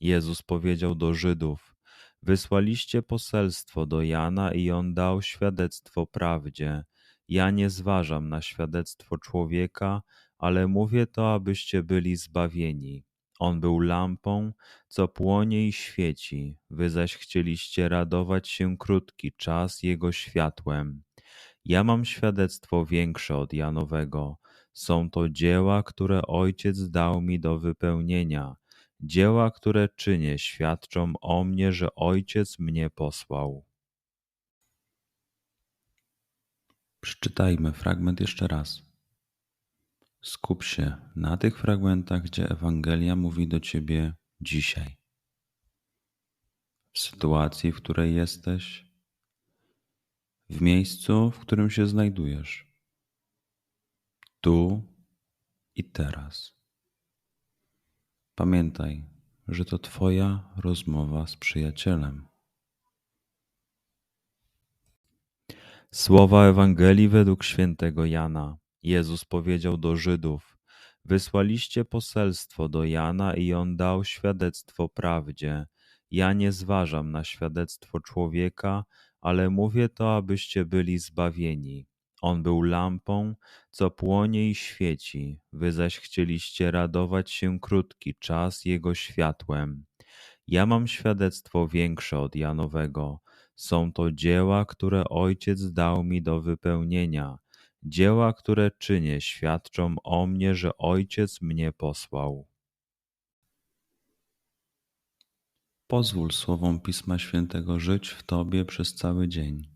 Jezus powiedział do Żydów: Wysłaliście poselstwo do Jana i on dał świadectwo prawdzie. Ja nie zważam na świadectwo człowieka, ale mówię to, abyście byli zbawieni. On był lampą, co płonie i świeci, wy zaś chcieliście radować się krótki czas jego światłem. Ja mam świadectwo większe od Janowego. Są to dzieła, które Ojciec dał mi do wypełnienia Dzieła, które czynię, świadczą o mnie, że Ojciec mnie posłał. Przeczytajmy fragment jeszcze raz. Skup się na tych fragmentach, gdzie Ewangelia mówi do ciebie dzisiaj. W sytuacji, w której jesteś, w miejscu, w którym się znajdujesz, tu i teraz. Pamiętaj, że to Twoja rozmowa z przyjacielem. Słowa Ewangelii według świętego Jana. Jezus powiedział do Żydów: Wysłaliście poselstwo do Jana i on dał świadectwo prawdzie. Ja nie zważam na świadectwo człowieka, ale mówię to, abyście byli zbawieni. On był lampą, co płonie i świeci, wy zaś chcieliście radować się krótki czas jego światłem. Ja mam świadectwo większe od Janowego. Są to dzieła, które Ojciec dał mi do wypełnienia. Dzieła, które czynię, świadczą o mnie, że Ojciec mnie posłał. Pozwól słowom Pisma Świętego żyć w Tobie przez cały dzień.